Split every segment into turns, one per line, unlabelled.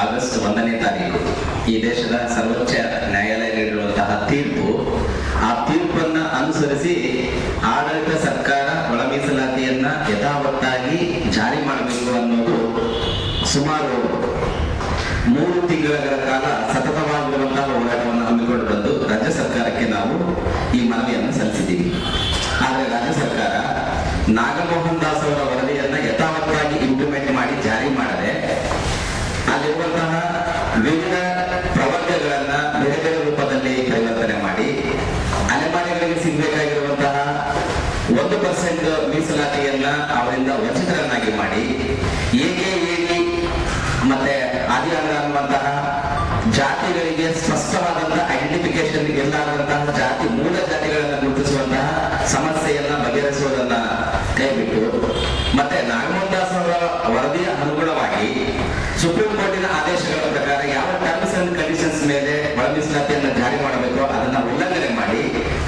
August ಒಂದನೇ ತಾರೀಕು ಈ ದೇಶದ ಸರ್ವೋಚ್ಚ ನ್ಯಾಯಾಲಯ ನೀಡಿರುವಂತಹ ತೀರ್ಪು, ಆ ತೀರ್ಪನ್ನ ಅನುಸರಿಸಿ ಆಡಳಿತ ಸರ್ಕಾರ ಒಳ ಮೀಸಲಾತಿಯನ್ನ ಯಥಾವತ್ತಾಗಿ ಜಾರಿ ಮಾಡಬೇಕು ಅನ್ನೋದು ಸುಮಾರು ಮೂರು ತಿಂಗಳ ಕಾಲ ಸತತವಾಗಿರುವಂತಹ ಹೋರಾಟವನ್ನು ಹಮ್ಮಿಕೊಂಡು ಬಂದು ರಾಜ್ಯ ಸರ್ಕಾರಕ್ಕೆ ನಾವು ಈ ಮನವಿಯನ್ನು ಸಲ್ಲಿಸಿದ್ದೀವಿ. ಆದರೆ ರಾಜ್ಯ ಸರ್ಕಾರ ನಾಗಮೋಹನ್ ದಾಸ್ ಅವರ ಐಡೆಂಟಿಫಿಕೇಶನ್ ಎಲ್ಲಾದಂತಹ ಜಾತಿ, ಮೂಲ ಜಾತಿಗಳನ್ನು ಗುರುತಿಸುವಂತಹ ಸಮಸ್ಯೆಯನ್ನ ಬಗೆಹರಿಸುವುದನ್ನ ಕೈಬಿಟ್ಟು, ಮತ್ತೆ ನಾಗಮೋಹನ್ ದಾಸ್ ಅವರ ವರದಿಯ ಅನುಗುಣವಾಗಿ ಸುಪ್ರೀಂ ಕೋರ್ಟಿನ ಆದೇಶಗಳ ಪ್ರಕಾರ ಯಾವ ಟರ್ಮ್ಸ್ ಅಂಡ್ ಕಂಡೀಷನ್ಸ್ ಮೇಲೆ ಒಳ ಮೀಸಲಾತಿಯನ್ನು ಜಾರಿ ಮಾಡಬೇಕು ಅದನ್ನ ಉಲ್ಲಂಘನೆ ಮಾಡಿ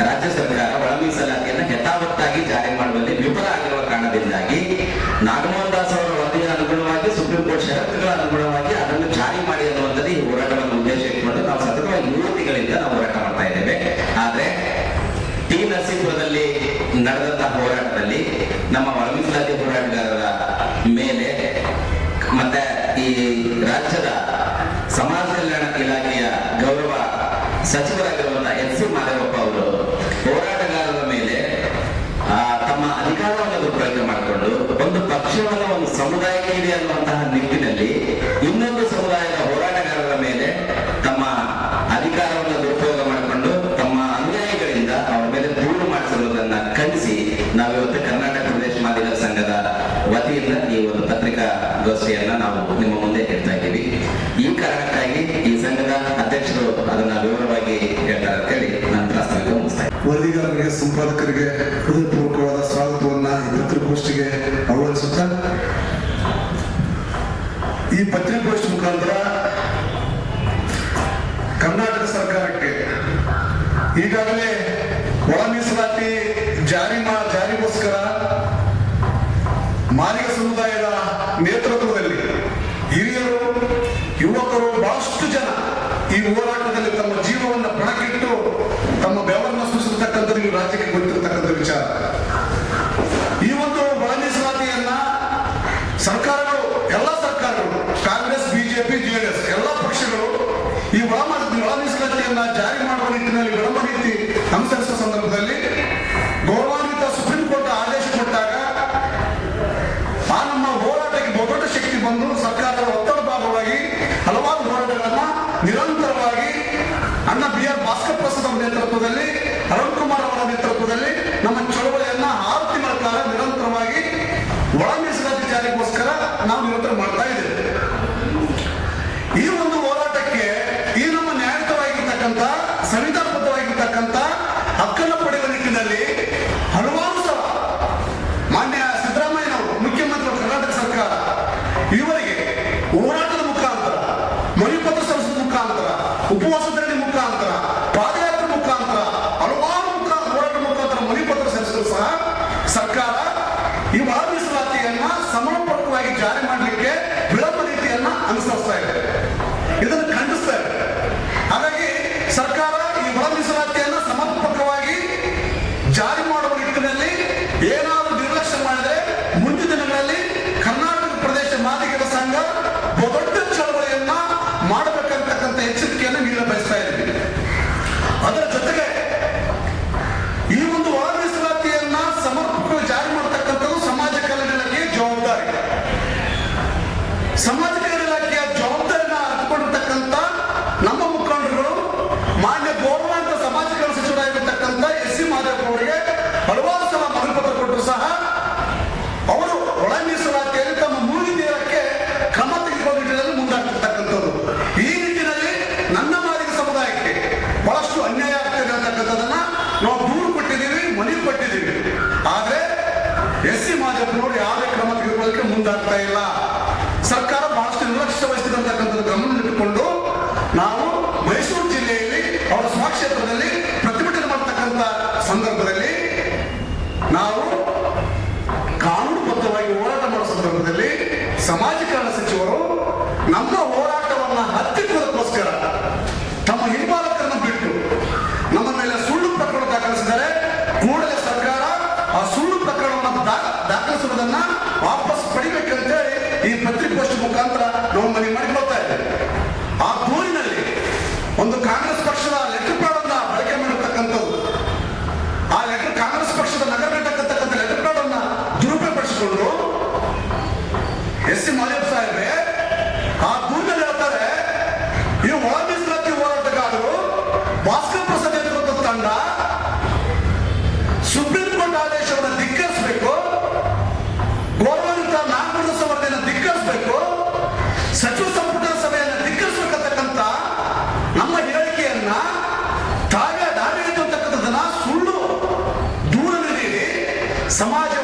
ರಾಜ್ಯ ಸರ್ಕಾರ ಒಳ ಮೀಸಲಾತಿಯನ್ನು ಯಥಾವತ್ತಾಗಿ ಜಾರಿ ಮಾಡುವಲ್ಲಿ ವಿಫಲ ಆಗಿರುವ ಕಾರಣದಿಂದಾಗಿ ನಾಗಮೋಹನ್ ದಾಸ್ ಅವರ ವರದಿಯ ಅನುಗುಣವಾಗಿ ಸುಪ್ರೀಂ ಕೋರ್ಟ್ ಷರತ್ತುಗಳ ಅನುಗುಣವಾಗಿ ಅದನ್ನು ಜಾರಿ ಮಾಡಿ ಅನ್ನುವಂಥದ್ದು ಈ ಹೋರಾಟವನ್ನು ಉದ್ದೇಶ ಇಟ್ಕೊಂಡು ನಾವು ಸತತವಾಗಿ ಮೂರು ತಿಂಗಳಿಂದ ನಾವು ಹೋರಾಟ ಮಾಡ್ತಾ ಇದ್ದೇವೆ ಆದ್ರೆ ಟಿ ನರಸೀಪುರದಲ್ಲಿ ನಡೆದಂತಹ ಹೋರಾಟದಲ್ಲಿ ನಮ್ಮ ಒಳ ಮೀಸಲಾತಿ ಹೋರಾಟಗಾರರ ಮೇಲೆ ಮತ್ತೆ ಈ ರಾಜ್ಯದ ಸಮಾಜ ಕಲ್ಯಾಣ ಇಲಾಖೆಯ ಗೌರವ ಸಚಿವರಾಗಿರುವಂತಹ ಎಸ್ ಸಿ ಮಾದೇವಪ್ಪ ಅವರು ಹೋರಾಟಗಾರರ ಮೇಲೆ ತಮ್ಮ ಅಧಿಕಾರವನ್ನು ಪ್ರಯತ್ನ ಮಾಡಿಕೊಂಡು ಒಂದು ಪಕ್ಷವನ್ನು ಒಂದು ಸಮುದಾಯಕ್ಕೆ ಇದೆ ಅನ್ನುವಂತಹ ನಿಟ್ಟಿನಲ್ಲಿ ಇನ್ನೊಂದು ಸಮುದಾಯದ ಕರ್ನಾಟಕ
ಸರ್ಕಾರಕ್ಕೆ. ಈಗಾಗಲೇ ಒಳ ಮೀಸಲಾತಿ ಜಾರಿಗೋಸ್ಕರ ನಾವು ನಿರಂತರ ಮಾಡ್ತಾ ಇದ್ದೇವೆ. ಈ ಒಂದು ಹೋರಾಟಕ್ಕೆ ಈ ನಮ್ಮ ನ್ಯಾಯಯುತವಾಗಿರ್ತಕ್ಕಂಥ, ಸಂವಿಧಾನಬದ್ಧವಾಗಿರ್ತಕ್ಕಂಥ ಹಕ್ಕನ್ನು ಪಡೆಯುವ ನಿಟ್ಟಿನಲ್ಲಿ ಹಲವಾರು ಸಲ ಮಾನ್ಯ ಸಿದ್ದರಾಮಯ್ಯನವರು, ಮುಖ್ಯಮಂತ್ರಿ ಕರ್ನಾಟಕ ಸರ್ಕಾರ, ಇವರಿಗೆ ಹೋರಾಟದ ಮುಂದಾಗ್ತಾ ಇಲ್ಲ. ಸರ್ಕಾರ ಬಹಳಷ್ಟು ನಿರ್ಲಕ್ಷ್ಯ ವಹಿಸಿದಂತಕ್ಕಂಥದ್ದು ಗಮನ ಗಮನದಲ್ಲಿಟ್ಟುಕೊಂಡು ನಾವು ಮೈಸೂರು ಜಿಲ್ಲೆಯಲ್ಲಿ ಅವರ ಸ್ವಕ್ಷೇತ್ರದಲ್ಲಿ ಪ್ರತಿಭಟನೆ ಮಾಡತಕ್ಕಂತ ಸಂದರ್ಭದಲ್ಲಿ ನಾವು ಕಾನೂನುಬದ್ಧವಾಗಿ ಹೋರಾಟ ಮಾಡುವ ಸಂದರ್ಭದಲ್ಲಿ ಸಮಾಜ ಕಲ್ಯಾಣ ಸಚಿವರು ನಮ್ಮ ಮುಖಾಂತರ ನೋಂದಣಿ ಮಾಡಿಕೊಳ್ತಾ ಇದ್ದಾರೆ. ಆ ದೂರಿನಲ್ಲಿ ಒಂದು ಕಾಂಗ್ರೆಸ್ ಸಮಾಜ